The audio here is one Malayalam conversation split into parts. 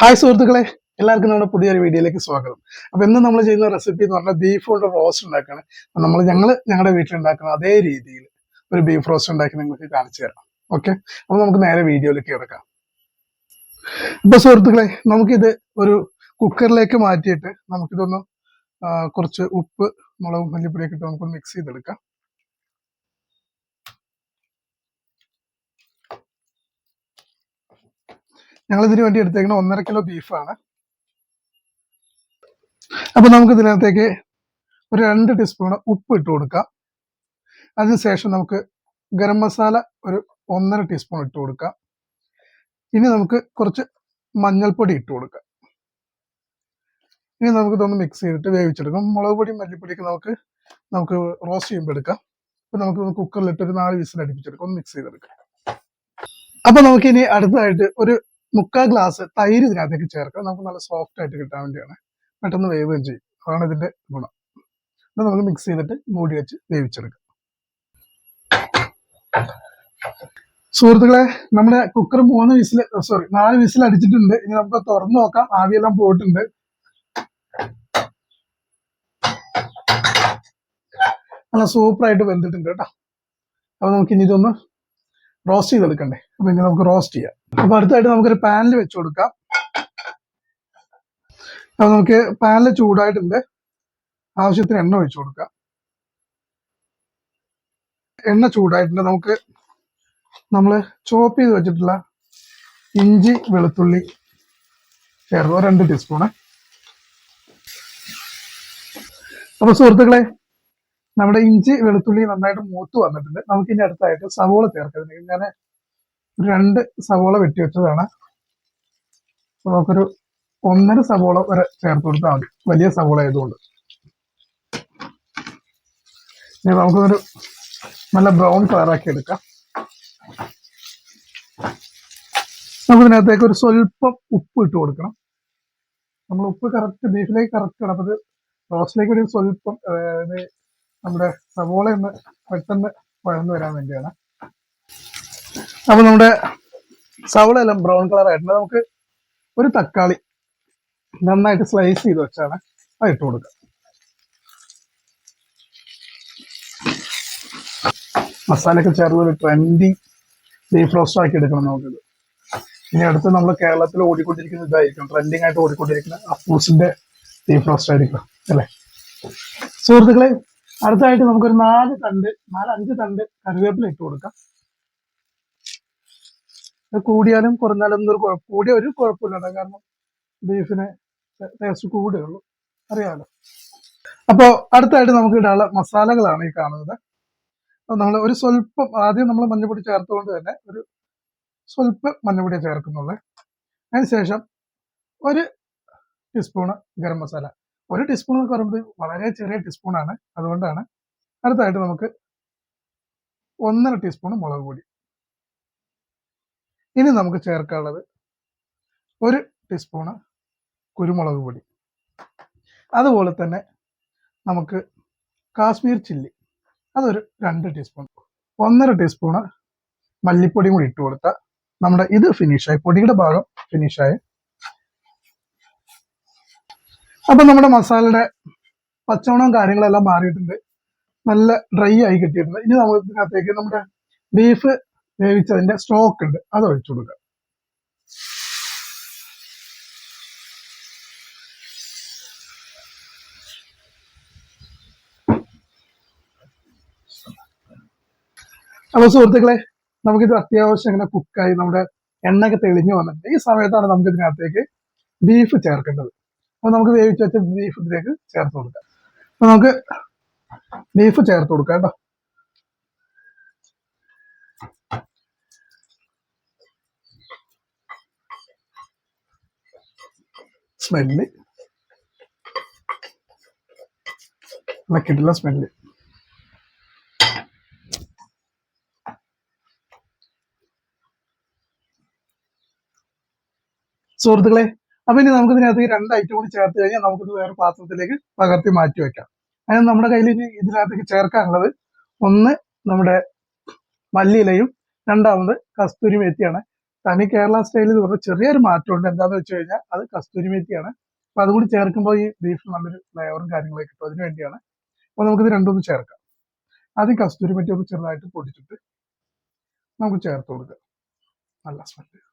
ഹായ് സുഹൃത്തുക്കളെ. എല്ലാവർക്കും നമ്മുടെ പുതിയൊരു വീഡിയോയിലേക്ക് സ്വാഗതം. അപ്പൊ ഇന്ന് നമ്മൾ ചെയ്യുന്ന റെസിപ്പി എന്ന് പറഞ്ഞാൽ ബീഫ് കൊണ്ട് റോസ്റ്റ് ഉണ്ടാക്കുകയാണ്. നമ്മൾ ഞങ്ങൾ ഞങ്ങളുടെ വീട്ടിൽ ഉണ്ടാക്കുന്ന അതേ രീതിയിൽ ഒരു ബീഫ് റോസ്റ്റ് ഉണ്ടാക്കി നിങ്ങൾക്ക് കാണിച്ചു തരാം. ഓക്കെ അപ്പൊ നമുക്ക് നേരെ വീഡിയോയിലേക്ക് കിടക്കാം. അപ്പൊ സുഹൃത്തുക്കളെ നമുക്കിത് ഒരു കുക്കറിലേക്ക് മാറ്റിയിട്ട് നമുക്കിതൊന്ന് കുറച്ച് ഉപ്പ് മുളകും മല്ലിപ്പൊടിയൊക്കെ ഇട്ട് നമുക്കൊന്ന് മിക്സ് ചെയ്തെടുക്കാം. ഞങ്ങൾ ഇതിനു വേണ്ടി എടുത്തേക്കുന്ന ഒന്നര കിലോ ബീഫാണ്. അപ്പൊ നമുക്ക് ഇതിനകത്തേക്ക് ഒരു രണ്ട് ടീസ്പൂൺ ഉപ്പ് ഇട്ട് കൊടുക്കാം. അതിനുശേഷം നമുക്ക് ഗരം മസാല ഒരു ഒന്നര ടീസ്പൂൺ ഇട്ട് കൊടുക്കാം. ഇനി നമുക്ക് കുറച്ച് മഞ്ഞൾപ്പൊടി ഇട്ട് കൊടുക്കാം. ഇനി നമുക്ക് ഇതൊന്ന് മിക്സ് ചെയ്തിട്ട് വേവിച്ചെടുക്കാം. മുളക് പൊടിയും മല്ലിപ്പൊടിയൊക്കെ നമുക്ക് നമുക്ക് റോസ്റ്റ് ചെയ്യുമ്പോൾ എടുക്കാം. അപ്പൊ നമുക്ക് കുക്കറിലിട്ട് ഒരു നാല് വിസിൽ അടുപ്പിച്ചെടുക്കാം ഒന്ന് മിക്സ് ചെയ്തെടുക്കാം. അപ്പൊ നമുക്ക് ഇനി അടുത്തതായിട്ട് ഒരു മുക്കാൽ ഗ്ലാസ് തൈര് ഇതിനകത്തേക്ക് ചേർക്കാം നമുക്ക് നല്ല സോഫ്റ്റ് ആയിട്ട് കിട്ടാൻ വേണ്ടിയാണ്. പെട്ടെന്ന് വേവുകയും ചെയ്യും. അതാണ് ഇതിന്റെ ഗുണം. ഇത് നമുക്ക് മിക്സ് ചെയ്തിട്ട് മൂടി വെച്ച് വേവിച്ചെടുക്കാം സുഹൃത്തുക്കളെ നമ്മുടെ കുക്കർ മൂന്ന് വിസിൽ സോറി നാല് വിസിൽ അടിച്ചിട്ടുണ്ട്. ഇനി നമുക്ക് തുറന്നു നോക്കാം. ആവിയെല്ലാം പോയിട്ടുണ്ട്. നല്ല സൂപ്പറായിട്ട് വെന്തിട്ടുണ്ട് കേട്ടോ. അപ്പൊ നമുക്ക് ഇനി ഇതൊന്ന് റോസ്റ്റ് ചെയ്തെടുക്കണ്ടേ? അപ്പൊ ഇനി നമുക്ക് റോസ്റ്റ് ചെയ്യാം. അപ്പൊ അടുത്തായിട്ട് നമുക്കൊരു പാനിൽ വെച്ച് കൊടുക്കാം. അപ്പൊ നമുക്ക് പാനിൽ ചൂടായിട്ടുണ്ട്. ആവശ്യത്തിന് എണ്ണ ഒഴിച്ചു കൊടുക്കാം. എണ്ണ ചൂടായിട്ടുണ്ട്. നമുക്ക് നമ്മൾ ചോപ്പ് ചെയ്ത് വെച്ചിട്ടുള്ള ഇഞ്ചി വെളുത്തുള്ളി ചേർക്കുക രണ്ട് ടീസ്പൂണ് അപ്പൊ സുഹൃത്തുക്കളെ നമ്മുടെ ഇഞ്ചി വെളുത്തുള്ളി നന്നായിട്ട് മൂത്ത് വന്നിട്ടുണ്ട്. നമുക്ക് ഇനി അടുത്തായിട്ട് സവോള ചേർക്കാം. ഞാൻ രണ്ട് സവോള വെട്ടി വെച്ചതാണ്. നമുക്കൊരു ഒന്നര സവോള വരെ ചേർത്ത് കൊടുത്താൽ മതി. വലിയ സവോള ആയതുകൊണ്ട്. ഇനി നമുക്കൊരു നല്ല ബ്രൗൺ കളറാക്കി എടുക്കാം. നമുക്ക് ഇതിനകത്തേക്ക് ഒരു സ്വല്പം ഉപ്പ് ഇട്ട് കൊടുക്കണം. നമ്മൾ ഉപ്പ് കറക്റ്റ് ബീഫിലേക്ക് കറക്റ്റ് ഇത് റോസ്റ്റിലേക്ക് ഒരു സ്വല്പം നമ്മുടെ സവോള ഒന്ന് പെട്ടെന്ന് വഴന്നു വരാൻ വേണ്ടിയാണ്. അപ്പൊ നമ്മുടെ സവോള എല്ലാം ബ്രൗൺ കളർ ആയിട്ടുണ്ട്. നമുക്ക് ഒരു തക്കാളി നന്നായിട്ട് സ്ലൈസ് ചെയ്ത് വെച്ചാണ് അത് ഇട്ട് കൊടുക്കുക. മസാലയൊക്കെ ചേർന്ന് ഒരു ട്രെൻഡി ബീഫ് റോസ്റ്റ് ആക്കി എടുക്കണം നമുക്കിത്. ഇനി അടുത്ത് നമ്മൾ കേരളത്തിൽ ഓടിക്കൊണ്ടിരിക്കുന്ന ഇതായിരിക്കും. ട്രെൻഡിങ് ആയിട്ട് ഓടിക്കൊണ്ടിരിക്കുന്ന അപ്പൂസിന്റെ ബീഫ് റോസ്റ്റ് ആയിരിക്കണം അല്ലേ? സുഹൃത്തുക്കളെ അടുത്തായിട്ട് നമുക്കൊരു നാല് തണ്ട് നാല് അഞ്ച് തണ്ട് കറിവേപ്പില ഇട്ട് കൊടുക്കാം. അത് കൂടിയാലും കുറഞ്ഞാലും ഒരു കുഴപ്പം കൂടിയ ഒരു കുഴപ്പമില്ല. കാരണം ബീഫിന് ടേസ്റ്റ് കൂടുകയുള്ളൂ അറിയാമല്ലോ അപ്പോൾ അടുത്തായിട്ട് നമുക്ക് ഇടാനുള്ള മസാലകളാണ് ഈ കാണുന്നത്. അപ്പോൾ നമ്മൾ ഒരു സ്വല്പം ആദ്യം നമ്മൾ മഞ്ഞപ്പൊടി ചേർത്തുകൊണ്ട് തന്നെ ഒരു സ്വല്പം മഞ്ഞപ്പൊടി ചേർക്കുന്നുള്ളൂ. അതിനുശേഷം ഒരു ടീസ്പൂണ് ഗരം മസാല. ഒരു ടീസ്പൂൺ എന്നൊക്കെ പറയുന്നത് വളരെ ചെറിയ ടീസ്പൂണാണ് അതുകൊണ്ടാണ് അടുത്തായിട്ട് നമുക്ക് ഒന്നര ടീസ്പൂൺ മുളക് പൊടി. ഇനി നമുക്ക് ചേർക്കാനുള്ളത് ഒരു ടീസ്പൂണ് കുരുമുളക് പൊടി. അതുപോലെ തന്നെ നമുക്ക് കാശ്മീർ ചില്ലി അതൊരു രണ്ട് ടീസ്പൂൺ ഒന്നര ടീസ്പൂണ് മല്ലിപ്പൊടിയും കൂടി ഇട്ട് കൊടുത്താൽ നമ്മുടെ ഇത് ഫിനിഷായി പൊടിയുടെ ഭാഗം ഫിനിഷായി അപ്പൊ നമ്മുടെ മസാലയുടെ പച്ചവണവും കാര്യങ്ങളെല്ലാം മാറിയിട്ടുണ്ട്. നല്ല ഡ്രൈ ആയി കിട്ടിയിട്ടുണ്ട്. ഇനി നമുക്ക് നമ്മുടെ ബീഫ് വേവിച്ചതിന്റെ സ്റ്റോക്ക് ഉണ്ട്. അത് ഒഴിച്ചു കൊടുക്കുക അപ്പൊ സുഹൃത്തുക്കളെ നമുക്കിത് അത്യാവശ്യം ഇങ്ങനെ കുക്കായി നമ്മുടെ എണ്ണയൊക്കെ തെളിഞ്ഞു വന്നിട്ടുണ്ട്. ഈ സമയത്താണ് നമുക്ക് ഇതിനകത്തേക്ക് ബീഫ് ചേർക്കേണ്ടത്. അപ്പൊ നമുക്ക് വേവിച്ച് വെച്ച ബീഫ് ഇതിലേക്ക് ചേർത്ത് കൊടുക്കാം. അപ്പൊ നമുക്ക് ബീഫ് ചേർത്ത് കൊടുക്കാം കേട്ടോ. സ്മെല്ല് നല്ല കിട്ടില്ല സ്മെല്ല് സുഹൃത്തുക്കളെ അപ്പൊ ഇനി നമുക്ക് ഇതിനകത്ത് ഈ രണ്ട് ഐറ്റം കൂടി ചേർത്ത് കഴിഞ്ഞാൽ നമുക്കിത് വേറെ പാത്രത്തിലേക്ക് പകർത്തി മാറ്റി വെക്കാം. അതിന് നമ്മുടെ കയ്യിൽ ഇനി ഇതിനകത്തേക്ക് ചേർക്കാനുള്ളത് ഒന്ന് നമ്മുടെ മല്ലിയിലയും രണ്ടാമത് കസ്തൂരി മേത്തിയാണ്. തനി കേരള സ്റ്റൈലിൽ പറഞ്ഞ ചെറിയൊരു മാറ്റമുണ്ട്. എന്താന്ന് വെച്ച് കഴിഞ്ഞാൽ അത് കസ്തൂരി മേത്തിയാണ്. അപ്പൊ അതുകൂടി ചേർക്കുമ്പോൾ ഈ ബീഫ് നല്ലൊരു ഫ്ലേവറും കാര്യങ്ങളൊക്കെ കിട്ടും. അതിന് വേണ്ടിയാണ്. അപ്പൊ നമുക്കിത് രണ്ടൊന്ന് ചേർക്കാം. ആദ്യം കസ്തൂരി മെറ്റി ഒന്ന് ചെറുതായിട്ട് പൊടിച്ചിട്ട് നമുക്ക് ചേർത്ത് കൊടുക്കാം. നല്ല സ്മെല്ല്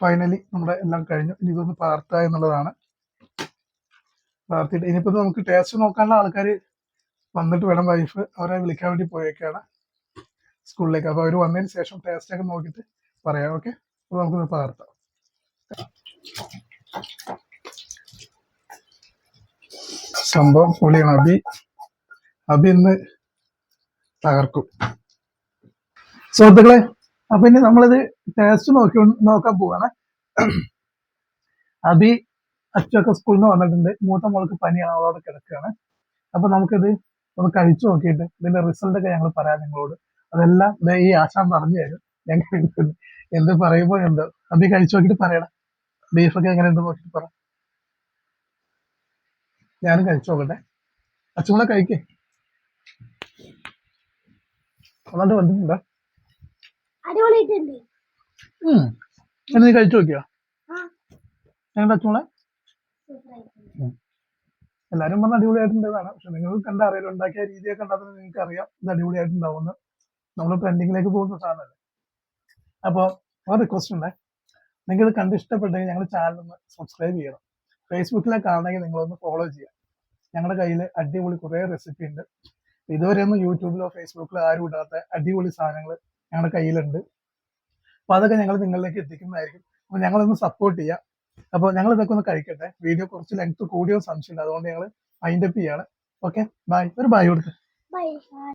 ഫൈനലി നമ്മുടെ എല്ലാം കഴിഞ്ഞു. ഇനി ഇതൊന്ന് പകർത്തുക എന്നുള്ളതാണ്. പകർത്തിയിട്ട് ഇനിയിപ്പോ നമുക്ക് ടേസ്റ്റ് നോക്കാനുള്ള ആൾക്കാർ വന്നിട്ട് വേണം വൈഫ് അവരെ വിളിക്കാൻ വേണ്ടി പോയേക്കാണ് സ്കൂളിലേക്ക്. അപ്പൊ അവർ വന്നതിന് ശേഷം ടേസ്റ്റ് ഒക്കെ നോക്കിയിട്ട് പറയാം. ഓക്കെ അപ്പൊ നമുക്ക് പകർത്താം. സംഭവം പൊളിയാണ്. അബി അബി ഇന്ന് തകർക്കും. സുഹൃത്തുക്കളെ അപ്പൊ ഇനി നമ്മളിത് ടേസ്റ്റ് നോക്കി നോക്കാൻ പോവാണ്. അബി അച്ചൊക്കെ സ്കൂളിൽ നിന്ന് വന്നിട്ടുണ്ട്. മൂത്ത മോൾക്ക് പനിയാണ് അവളോട് കിടക്കുകയാണ്. അപ്പൊ നമുക്കിത് ഒന്ന് കഴിച്ചു നോക്കിയിട്ട് ഇതിന്റെ റിസൾട്ട് ഒക്കെ ഞങ്ങൾ പറയാം നിങ്ങളോട്. അതെല്ലാം ഈ ആശാൻ പറഞ്ഞു തരും. ഞങ്ങൾ എന്ത് പറയുമ്പോ എന്തോ? അബി കഴിച്ചു നോക്കിയിട്ട് പറയണം. ബീഫൊക്കെ എങ്ങനെ ഉണ്ട് നോക്കിയിട്ട് പറ. ഞാനും കഴിച്ചു നോക്കട്ടെ. അച്ഛനെ കഴിക്കേ. അതാണ്ട് വന്നിട്ടുണ്ടോ? അടിപൊളിയായിട്ടുണ്ട്. നീ കഴിച്ചു നോക്കിയോ? അച്ഛങ്ങളെ സൂപ്പറായിട്ടുണ്ട്. എല്ലാരും പറഞ്ഞ അടിപൊളിയായിട്ടുണ്ടാണ് പക്ഷെ നിങ്ങൾ കണ്ട അറിയാലോ ഉണ്ടാക്കിയ രീതിയൊക്കെ കണ്ടാൽ നിങ്ങൾക്ക് അറിയാം ഇത് അടിപൊളിയായിട്ടുണ്ടാവുമെന്ന്. നമ്മൾ ട്രെൻഡിങ്ങിലേക്ക് പോകുന്ന സാധനമല്ലേ? അപ്പോൾ ഒരു റിക്വസ്റ്റ് ഉണ്ട്. നിങ്ങൾ കണ്ട് ഇഷ്ടപ്പെട്ടെങ്കിൽ ഞങ്ങളുടെ ചാനൽ ഒന്ന് സബ്സ്ക്രൈബ് ചെയ്യണം. ഫേസ്ബുക്കിലെ കാണണമെങ്കിൽ നിങ്ങളൊന്ന് ഫോളോ ചെയ്യാം ഞങ്ങളുടെ കയ്യിൽ അടിപൊളി കുറേ റെസിപ്പി ഉണ്ട്. ഇതുവരെ ഒന്നും യൂട്യൂബിലോ ഫേസ്ബുക്കിലോ ആരും ഇടാത്ത അടിപൊളി സാധനങ്ങൾ ഞങ്ങളുടെ കയ്യിലുണ്ട്. അപ്പോൾ അതൊക്കെ ഞങ്ങൾ നിങ്ങളിലേക്ക് എത്തിക്കുന്നതായിരിക്കും. അപ്പോൾ ഞങ്ങളൊന്ന് സപ്പോർട്ട് ചെയ്യാം. അപ്പോൾ ഞങ്ങൾ ഇതൊക്കെ ഒന്ന് കഴിക്കട്ടെ. വീഡിയോ കുറച്ച് ലെങ്ത് കൂടിയോ സംശയമുണ്ട് അതുകൊണ്ട് ഞങ്ങൾ മൈൻഡപ്പ് ചെയ്യാണ്. ഓക്കെ ബൈ ഒരു ബൈ ബൈ